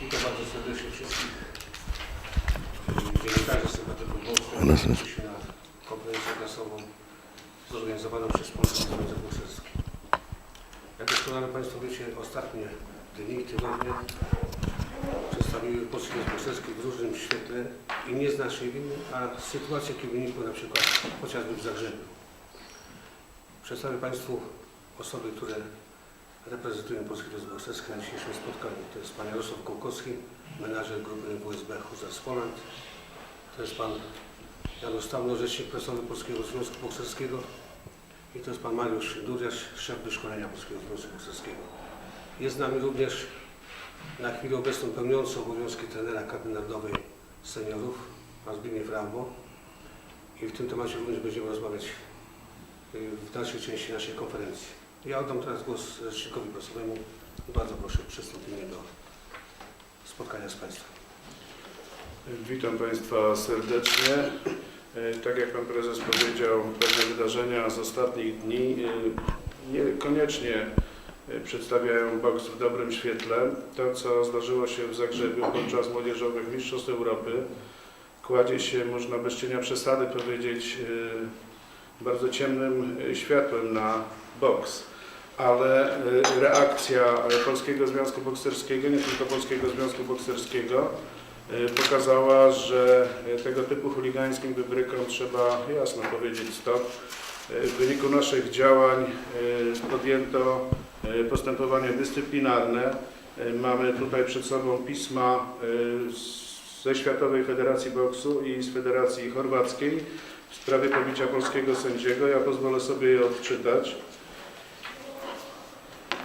Witam bardzo serdecznie wszystkich dziennikarzy, sympatyków boksu, którzy się na konferencję prasową zorganizowaną przez Polski Związek. Jak doskonale Państwo wiecie, ostatnie dni, tygodnie przedstawiły Polski Związek w różnym świetle i nie z naszej winy, a z sytuacji, jakie wynikły na przykład chociażby w Zagrzebiu. Przedstawię Państwu osoby, które reprezentują Polski Związek Bokserski na dzisiejszym spotkaniu. To jest Pan Jarosław Kołkowski, menadżer grupy WSB Hussars Poland. To jest Pan Janusz Stawno, rzecznik prasowy Polskiego Związku Bokserskiego. I to jest Pan Mariusz Duriasz, szef wyszkolenia Polskiego Związku Bokserskiego. Jest z nami również na chwilę obecną pełniący obowiązki trenera kadry narodowej seniorów, Pan Zbigniew Rambo. I w tym temacie również będziemy rozmawiać w dalszej części naszej konferencji. Ja oddam teraz głos rzecznikowi prasowemu. Bardzo proszę o przystąpienie do spotkania z Państwem. Witam Państwa serdecznie. E, Tak jak Pan Prezes powiedział, pewne wydarzenia z ostatnich dni e, niekoniecznie e, przedstawiają boks w dobrym świetle. To, co zdarzyło się w Zagrzebiu podczas Młodzieżowych Mistrzostw Europy, kładzie się, można bez cienia przesady powiedzieć, bardzo ciemnym e, światłem na boks. Ale e, reakcja e, Polskiego Związku Bokserskiego, nie tylko Polskiego Związku Bokserskiego, pokazała, że tego typu chuligańskim wybrykom trzeba jasno powiedzieć stop. W wyniku naszych działań podjęto postępowanie dyscyplinarne. Mamy tutaj przed sobą pisma ze Światowej Federacji Boksu i z Federacji Chorwackiej w sprawie pobicia polskiego sędziego. Ja pozwolę sobie je odczytać.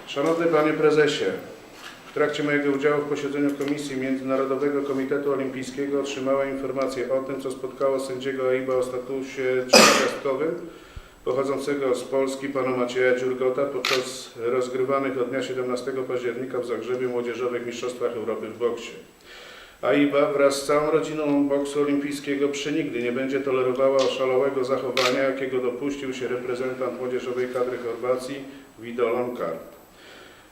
Szanowny Panie Prezesie, w trakcie mojego udziału w posiedzeniu Komisji Międzynarodowego Komitetu Olimpijskiego otrzymałem informację o tym, co spotkało sędziego AIBA o statusie trzygwiazdkowym pochodzącego z Polski pana Macieja Dziurgota podczas rozgrywanych od dnia 17 października w Zagrzebiu Młodzieżowych Mistrzostwach Europy w boksie. AIBA wraz z całą rodziną boksu olimpijskiego przenigdy nie będzie tolerowała oszalałego zachowania, jakiego dopuścił się reprezentant młodzieżowej kadry Chorwacji Vido Lonkar.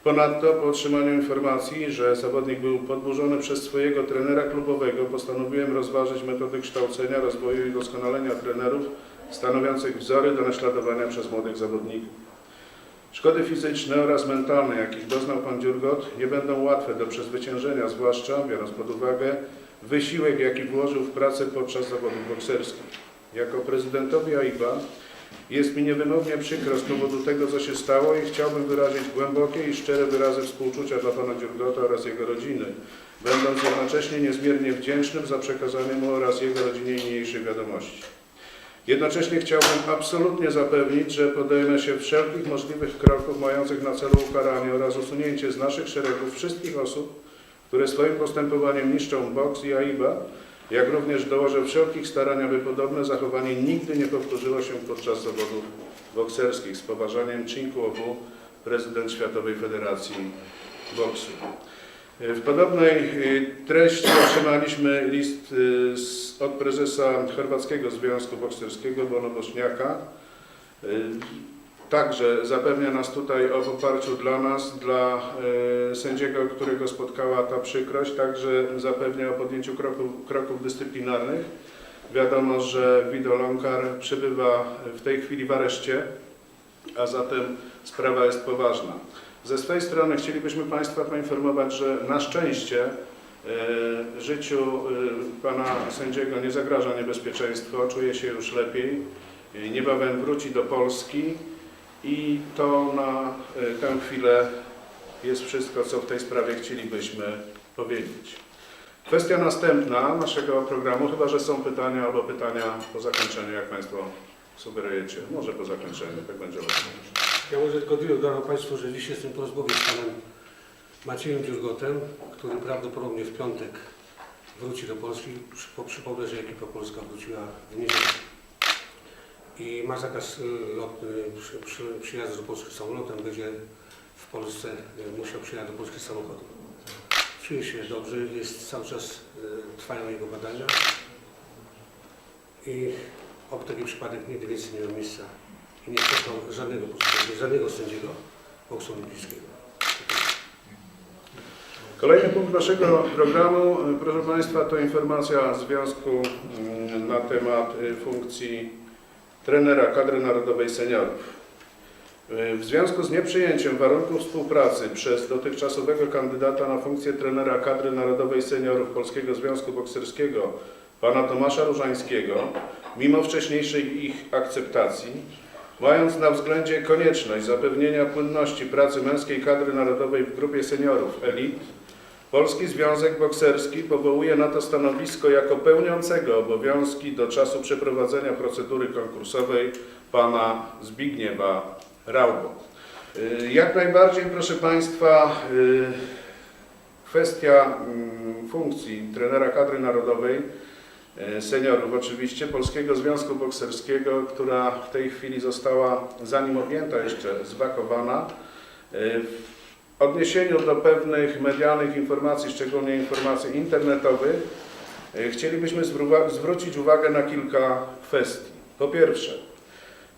Ponadto po otrzymaniu informacji, że zawodnik był podburzony przez swojego trenera klubowego, postanowiłem rozważyć metody kształcenia, rozwoju i doskonalenia trenerów stanowiących wzory do naśladowania przez młodych zawodników. Szkody fizyczne oraz mentalne, jakich doznał pan Dziurgot, nie będą łatwe do przezwyciężenia, zwłaszcza biorąc pod uwagę wysiłek, jaki włożył w pracę podczas zawodów bokserskich. Jako prezydentowi AIBA jest mi niewymownie przykro z powodu tego, co się stało i chciałbym wyrazić głębokie i szczere wyrazy współczucia dla pana Dziurgota oraz jego rodziny, będąc jednocześnie niezmiernie wdzięcznym za przekazanie mu oraz jego rodzinie niniejszej wiadomości. Jednocześnie chciałbym absolutnie zapewnić, że podejmę się wszelkich możliwych kroków mających na celu ukaranie oraz usunięcie z naszych szeregów wszystkich osób, które swoim postępowaniem niszczą boks i AIBA, jak również dołożę wszelkich starań, aby podobne zachowanie nigdy nie powtórzyło się podczas zawodów bokserskich. Z poważaniem Cinquowu, prezydent Światowej Federacji Boksu. W podobnej y, treści otrzymaliśmy list y, od prezesa Chorwackiego Związku Bokserskiego Bono Bośniaka. Y, Także zapewnia nas tutaj o poparciu dla nas, dla sędziego, którego spotkała ta przykrość, także zapewnia o podjęciu kroków, kroków dyscyplinarnych. Wiadomo, że Wido Lonkar przebywa w tej chwili w areszcie, a zatem sprawa jest poważna. Ze swej strony chcielibyśmy Państwa poinformować, że na szczęście e, życiu e, pana sędziego nie zagraża niebezpieczeństwo, czuje się już lepiej, e, niebawem wróci do Polski i to na tę chwilę jest wszystko, co w tej sprawie chcielibyśmy powiedzieć. Kwestia następna naszego programu, chyba że są pytania albo pytania po zakończeniu, jak Państwo sugerujecie. Może po zakończeniu, tak będzie lepiej. Ja może tylko tyle dodam Państwu, że dziś jestem po rozmowie z Panem Maciejem Dziurgotem, który prawdopodobnie w piątek wróci do Polski. Przypo- Przypomnę, że ekipa polska wróciła w niedzielę i ma zakaz y, lotny, przy, przy, przyjazdu do Polski samolotem, będzie w Polsce y, musiał przyjechać do Polski samochodem. Czuje się dobrze, jest cały czas, y, trwają jego badania i oby taki przypadek nigdy więcej nie miał miejsca i nie spotkał żadnego, żadnego sędziego boksu olimpijskiego. Kolejny punkt naszego programu, proszę Państwa, to informacja Związku y, na temat y, funkcji trenera kadry narodowej seniorów. Y, W związku z nieprzyjęciem warunków współpracy przez dotychczasowego kandydata na funkcję trenera kadry narodowej seniorów Polskiego Związku Bokserskiego, pana Tomasza Różańskiego, mimo wcześniejszej ich akceptacji, mając na względzie konieczność zapewnienia płynności pracy męskiej kadry narodowej w grupie seniorów elit, Polski Związek Bokserski powołuje na to stanowisko jako pełniącego obowiązki do czasu przeprowadzenia procedury konkursowej pana Zbigniewa Raubo. Y, Jak najbardziej, proszę Państwa, y, kwestia mm, funkcji trenera kadry narodowej seniorów oczywiście Polskiego Związku Bokserskiego, która w tej chwili została, zanim objęta jeszcze, zwakowana. y, W odniesieniu do pewnych medialnych informacji, szczególnie informacji internetowych, y, chcielibyśmy zwró- zwrócić uwagę na kilka kwestii. Po pierwsze,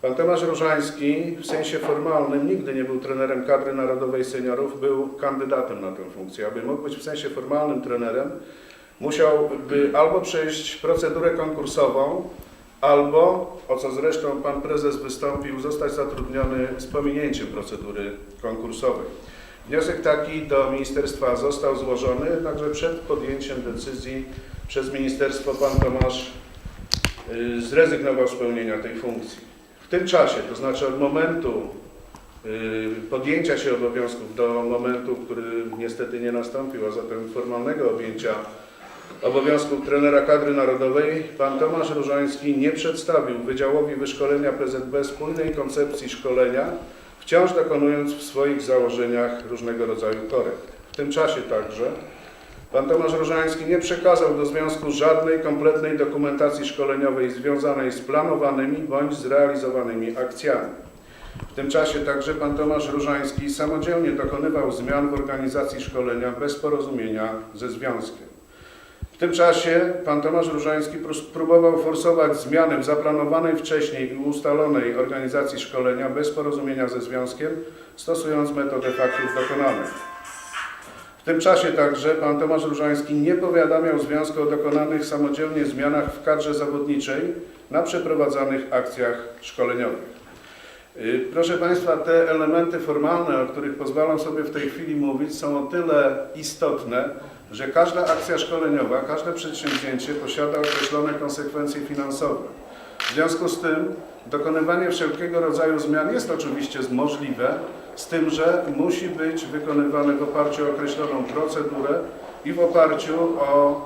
Pan Tomasz Różański w sensie formalnym nigdy nie był trenerem kadry narodowej seniorów, był kandydatem na tę funkcję. Aby mógł być w sensie formalnym trenerem, musiałby albo przejść procedurę konkursową, albo, o co zresztą pan prezes wystąpił, zostać zatrudniony z pominięciem procedury konkursowej. Wniosek taki do ministerstwa został złożony, jednakże przed podjęciem decyzji przez ministerstwo pan Tomasz y, zrezygnował z pełnienia tej funkcji. W tym czasie, to znaczy od momentu y, podjęcia się obowiązków do momentu, który niestety nie nastąpił, a zatem formalnego objęcia obowiązków trenera kadry narodowej, pan Tomasz Różański nie przedstawił Wydziałowi Wyszkolenia PZB spójnej koncepcji szkolenia, wciąż dokonując w swoich założeniach różnego rodzaju korekt. W tym czasie także Pan Tomasz Różański nie przekazał do Związku żadnej kompletnej dokumentacji szkoleniowej związanej z planowanymi bądź zrealizowanymi akcjami. W tym czasie także pan Tomasz Różański samodzielnie dokonywał zmian w organizacji szkolenia bez porozumienia ze Związkiem. W tym czasie pan Tomasz Różański próbował forsować zmiany w zaplanowanej wcześniej i ustalonej organizacji szkolenia bez porozumienia ze Związkiem, stosując metodę faktów dokonanych. W tym czasie także pan Tomasz Różański nie powiadamiał Związku o dokonanych samodzielnie zmianach w kadrze zawodniczej na przeprowadzanych akcjach szkoleniowych. Y, Proszę Państwa, te elementy formalne, o których pozwalam sobie w tej chwili mówić, są o tyle istotne, że każda akcja szkoleniowa, każde przedsięwzięcie posiada określone konsekwencje finansowe. W związku z tym dokonywanie wszelkiego rodzaju zmian jest oczywiście możliwe, z tym, że musi być wykonywane w oparciu o określoną procedurę i w oparciu o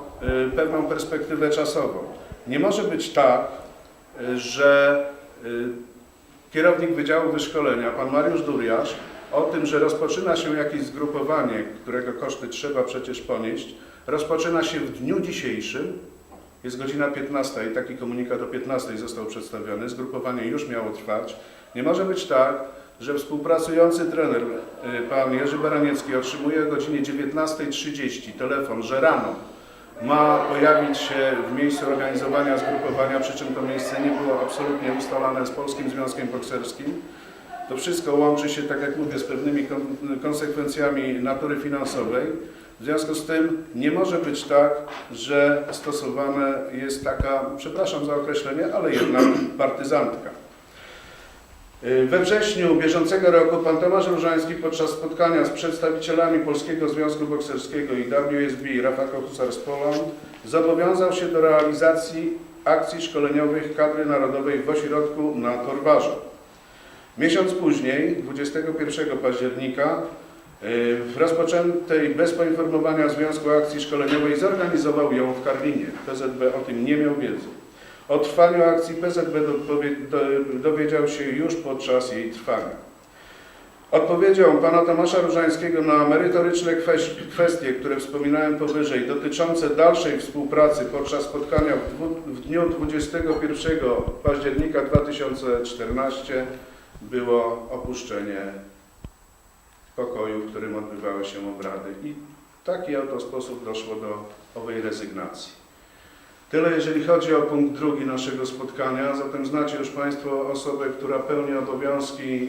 y, pewną perspektywę czasową. Nie może być tak, y, że y, kierownik Wydziału Wyszkolenia, pan Mariusz Duriasz, o tym, że rozpoczyna się jakieś zgrupowanie, którego koszty trzeba przecież ponieść, rozpoczyna się w dniu dzisiejszym, jest godzina 15 i taki komunikat o 15 został przedstawiony, zgrupowanie już miało trwać. Nie może być tak, że współpracujący trener, y, pan Jerzy Baraniecki, otrzymuje o godzinie 19.30 telefon, że rano ma pojawić się w miejscu organizowania zgrupowania, przy czym to miejsce nie było absolutnie ustalane z Polskim Związkiem Bokserskim. To wszystko łączy się, tak jak mówię, z pewnymi kon- konsekwencjami natury finansowej. W związku z tym nie może być tak, że stosowane jest taka, przepraszam za określenie, ale jednak partyzantka. Y, We wrześniu bieżącego roku pan Tomasz Różański podczas spotkania z przedstawicielami Polskiego Związku Bokserskiego i WSB Rafako Husars Poland zobowiązał się do realizacji akcji szkoleniowych kadry narodowej w ośrodku na Torwarze. Miesiąc później, 21 października, y, w rozpoczętej bez poinformowania Związku Akcji Szkoleniowej zorganizował ją w Karlinie. PZB o tym nie miał wiedzy. O trwaniu akcji PZB dowiedział się już podczas jej trwania. Odpowiedzią pana Tomasza Różańskiego na merytoryczne kwes- kwestie, które wspominałem powyżej, dotyczące dalszej współpracy podczas spotkania w dniu 21 października 2014 było opuszczenie pokoju, w którym odbywały się obrady. I w taki oto sposób doszło do owej rezygnacji. Tyle jeżeli chodzi o punkt drugi naszego spotkania, zatem znacie już Państwo osobę, która pełni obowiązki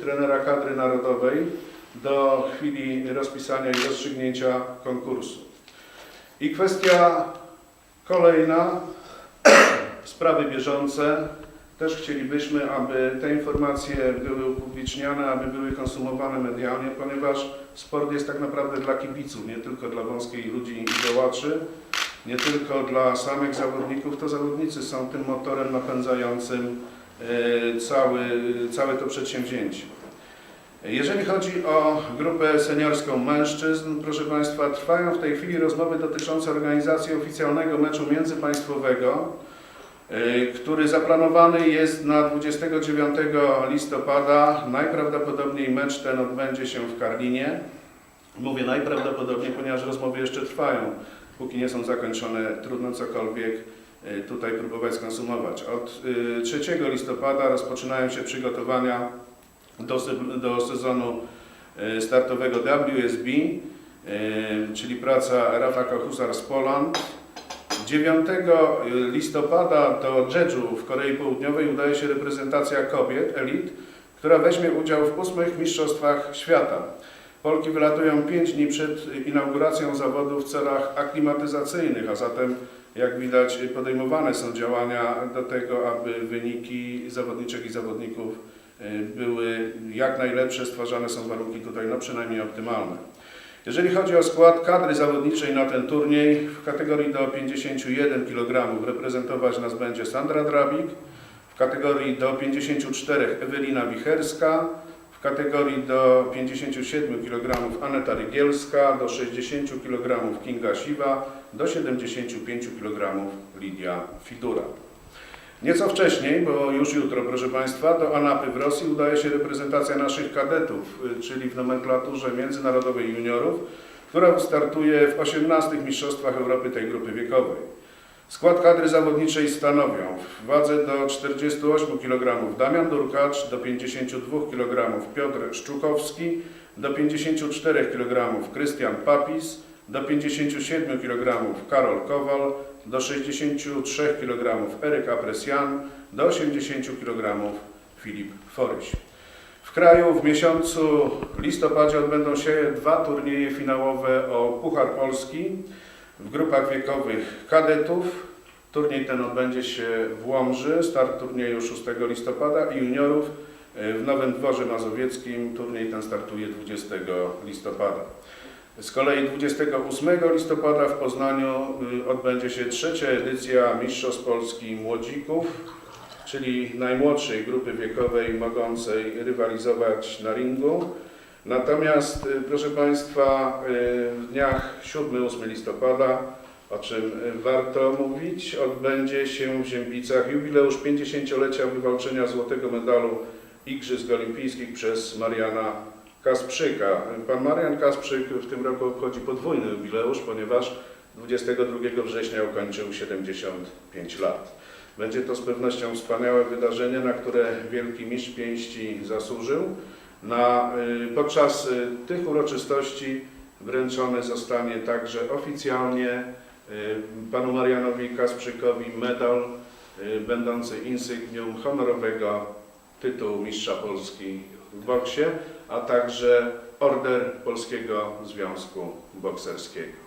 trenera kadry narodowej. do chwili rozpisania i rozstrzygnięcia konkursu. I kwestia kolejna, sprawy bieżące. Też chcielibyśmy, aby te informacje były upubliczniane, aby były konsumowane medialnie, ponieważ sport jest tak naprawdę dla kibiców, nie tylko dla wąskiej ludzi i działaczy, nie tylko dla samych zawodników. To zawodnicy są tym motorem napędzającym e, cały, całe to przedsięwzięcie. Jeżeli chodzi o grupę seniorską mężczyzn, proszę Państwa, trwają w tej chwili rozmowy dotyczące organizacji oficjalnego meczu międzypaństwowego, który zaplanowany jest na 29 listopada. Najprawdopodobniej mecz ten odbędzie się w Karlinie. Mówię najprawdopodobniej, ponieważ rozmowy jeszcze trwają. Póki nie są zakończone, trudno cokolwiek y, tutaj próbować skonsumować. Od y, 3 listopada rozpoczynają się przygotowania do, do sezonu e, startowego WSB, e, czyli praca Rafaka Husar z Poland. 9 listopada do Jeju w Korei Południowej udaje się reprezentacja kobiet, elit, która weźmie udział w ósmych Mistrzostwach Świata. Polki wylatują 5 dni przed inauguracją zawodu w celach aklimatyzacyjnych, a zatem jak widać podejmowane są działania do tego, aby wyniki zawodniczek i zawodników y, były jak najlepsze, stwarzane są warunki tutaj no przynajmniej optymalne. Jeżeli chodzi o skład kadry zawodniczej na ten turniej, w kategorii do 51 kg reprezentować nas będzie Sandra Drabik, w kategorii do 54 Ewelina Wicherska, w kategorii do 57 kg Aneta Rygielska, do 60 kg Kinga Siwa, do 75 kg Lidia Fidura. Nieco wcześniej, bo już jutro, proszę Państwa, do Anapy w Rosji udaje się reprezentacja naszych kadetów, y, czyli w nomenklaturze międzynarodowej juniorów, która startuje w 18 Mistrzostwach Europy tej grupy wiekowej. Skład kadry zawodniczej stanowią w wadze do 48 kg Damian Durkacz, do 52 kg Piotr Szczukowski, do 54 kg Krystian Papis, do 57 kg Karol Kowal, do 63 kg Eryk Apresjan, do 80 kg Filip Foryś. W kraju w miesiącu listopadzie odbędą się dwa turnieje finałowe o Puchar Polski w grupach wiekowych kadetów. Turniej ten odbędzie się w Łomży, start turnieju 6 listopada i juniorów w Nowym Dworze Mazowieckim. Turniej ten startuje 20 listopada. Z kolei 28 listopada w Poznaniu y, odbędzie się trzecia edycja Mistrzostw Polski Młodzików, czyli najmłodszej grupy wiekowej mogącej rywalizować na ringu. Natomiast, y, proszę Państwa, y, w dniach 7-8 listopada, o czym warto mówić, odbędzie się w Ziębicach jubileusz 50-lecia wywalczenia złotego medalu Igrzysk Olimpijskich przez Mariana Kasprzyka. Pan Marian Kasprzyk w tym roku obchodzi podwójny jubileusz, ponieważ 22 września ukończył 75 lat. Będzie to z pewnością wspaniałe wydarzenie, na które wielki mistrz pięści zasłużył. Na, y, podczas y, tych uroczystości wręczony zostanie także oficjalnie y, panu Marianowi Kasprzykowi medal będący insygnium honorowego tytułu mistrza Polski w boksie, a także order Polskiego Związku Bokserskiego.